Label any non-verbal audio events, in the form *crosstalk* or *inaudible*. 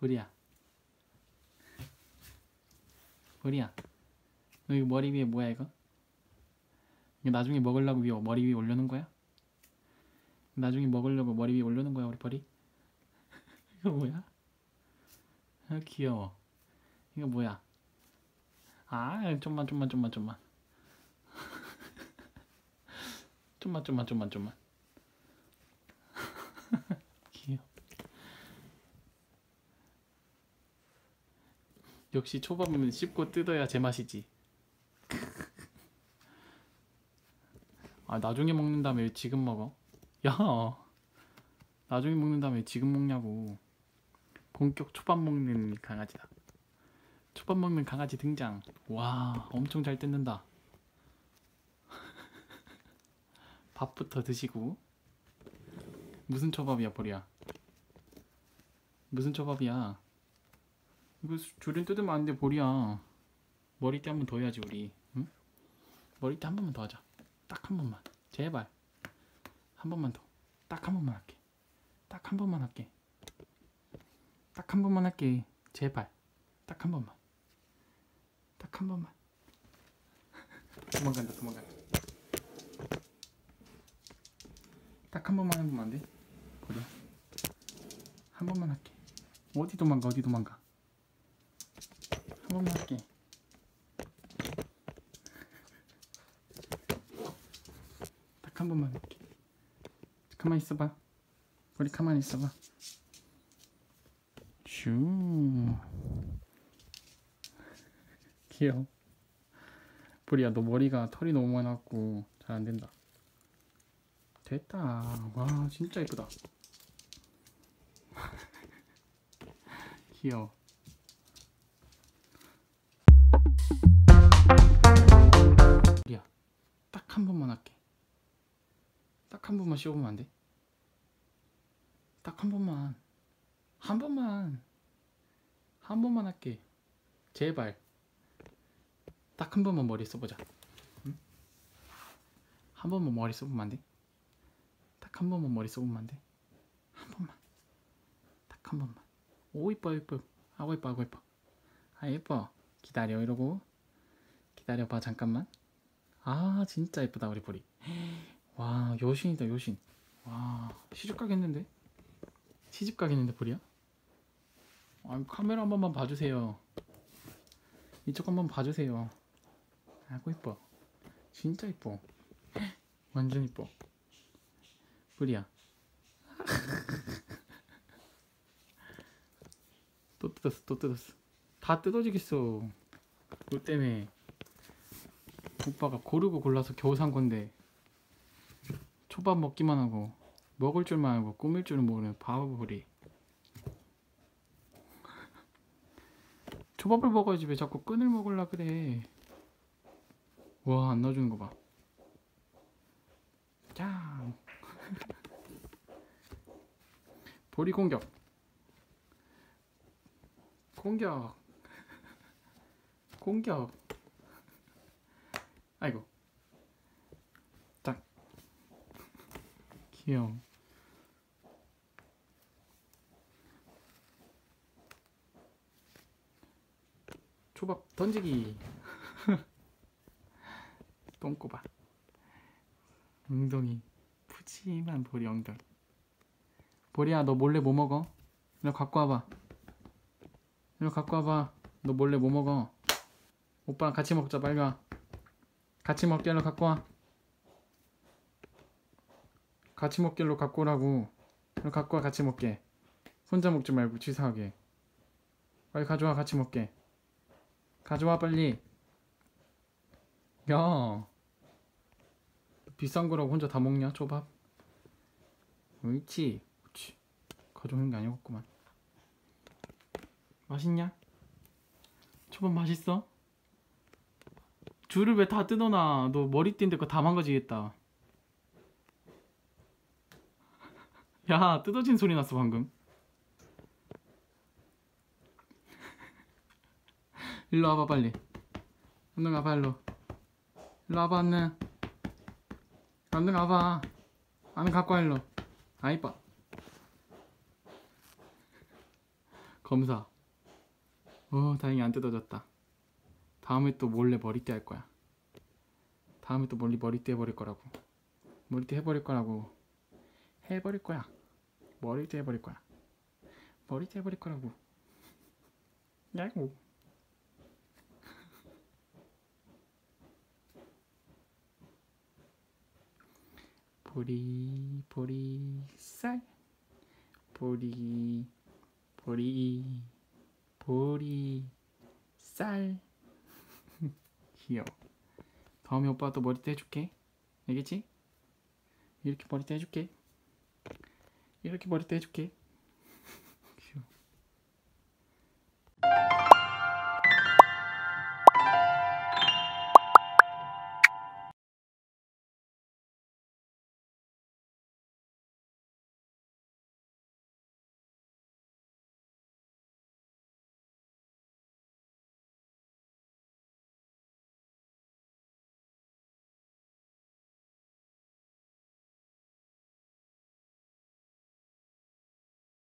우리야. 우리야. 너 이거 머리 위에 뭐야 이거? 이거 나중에 먹으려고 위에 머리 위에 올려놓은 거야? 나중에 먹으려고 머리 위에 올려놓은 거야 우리 버리? *laughs* 이거 뭐야? 아 귀여워. 이거 뭐야? 아 좀만 좀만 좀만 좀만. *laughs* 좀만 좀만 좀만 좀만. 역시 초밥은 씹고 뜯어야 제맛이지. 아 나중에 먹는 다음에 왜 지금 먹어? 야 나중에 먹는 다음에 왜 지금 먹냐고. 본격 초밥 먹는 강아지다. 초밥 먹는 강아지 등장. 와 엄청 잘 뜯는다. *laughs* 밥부터 드시고. 무슨 초밥이야 보리야? 무슨 초밥이야 이거 수- 줄을 뜯으면 안돼 보리야. 머리띠 한번 더 해야지 우리. 응? 머리띠 한 번만 더 하자. 딱 한 번만. 제발. 한 번만 더. 딱 한 번만 할게. 딱 한 번만 할게. 딱 한 번만 할게. 제발. 딱 한 번만. 딱 한 번만. *laughs* 도망간다 도망간다. 딱 한 번만 해보면 안 돼? 그래. 한 번만 할게. 어디 도망가 어디 도망가 한 번만 할게 딱 한 번만 할게. 가만히 있어봐. 우리 가만히 있어봐. 슈. 귀여워. 보리야 너 머리가 털이 너무 많아갖고 잘 안된다. 됐다. 와 진짜 예쁘다. *laughs* 귀여워 한 번만 할게. 딱 한 번만 씌워보면 안 돼? 딱 한 번만. 한 번만. 한 번만 할게. 제발. 딱 한 번만 머리 써보자. 응? 한 번만 머리 써보면 안 돼? 딱 한 번만 머리 써보면 안 돼? 한 번만. 딱 한 번만. 오 이뻐 이뻐. 아고 이뻐 아고 이뻐. 아 예뻐. 기다려 이러고. 기다려봐 잠깐만 아 진짜 예쁘다 우리 보리 와 여신이다 여신. 와 시집 가겠는데? 시집 가겠는데 보리야? 아 카메라 한 번만 봐주세요. 이쪽 한번 봐주세요. 아고 이뻐. 진짜 이뻐. 완전 이뻐. 보리야. *laughs* 또 뜯었어 또 뜯었어. 다 뜯어지겠어. 너 때문에 오빠가 고르고 골라서 겨우 산 건데 초밥 먹기만 하고 먹을 줄만 알고 꾸밀 줄은 모르는 바보리. *laughs* 초밥을 먹어야지 왜 자꾸 끈을 먹으려 그래. 와안 넣어주는 거봐. 짱 *laughs* 보리 공격. 공격. *laughs* 공격 아이고. 딱 귀여워 초밥 던지기. *laughs* 똥꼬바. 엉덩이. 푸짐한 보리 엉덩이. 보리야 너 몰래 뭐 먹어? 이리 갖고 와봐. 이리 갖고 와봐. 너 몰래 뭐 먹어? 오빠랑 같이 먹자 빨리 와 같이 먹길로 갖고 와. 같이 먹길로 갖고 오라고. 이리 갖고 와 같이 먹게. 혼자 먹지 말고 치사하게. 빨리 가져와 같이 먹게. 가져와 빨리. 야. 비싼 거라고 혼자 다 먹냐 초밥? 옳지. 옳지 가져오는 게 아니었구만. 맛있냐? 초밥 맛있어? 줄을 왜 다 뜯어놔? 너 머리띠인데 그거 다 망가지겠다. 야 뜯어진 소리 났어 방금. *laughs* 일로 와봐 빨리. 얼른 와봐 일로. 일로 와봐 얼른 얼른 와봐 얼른 갖고 와 일로. 아 이뻐. 검사. 어, 다행히 안 뜯어졌다. 다음에 또 몰래 머리띠 할 거야. 다음에 또 멀리 머리띠 해버릴 거라고. 머리띠 해버릴 거라고. 해버릴 거야. 머리띠 해버릴 거야. 머리띠 해버릴 거라고. 야구. *laughs* 보리 보리 쌀 보리 보리 보리 쌀 귀여워. 다음에 오빠가 또 머리띠 해줄게. 알겠지? 이렇게 머리띠 해줄게. 이렇게 머리띠 해줄게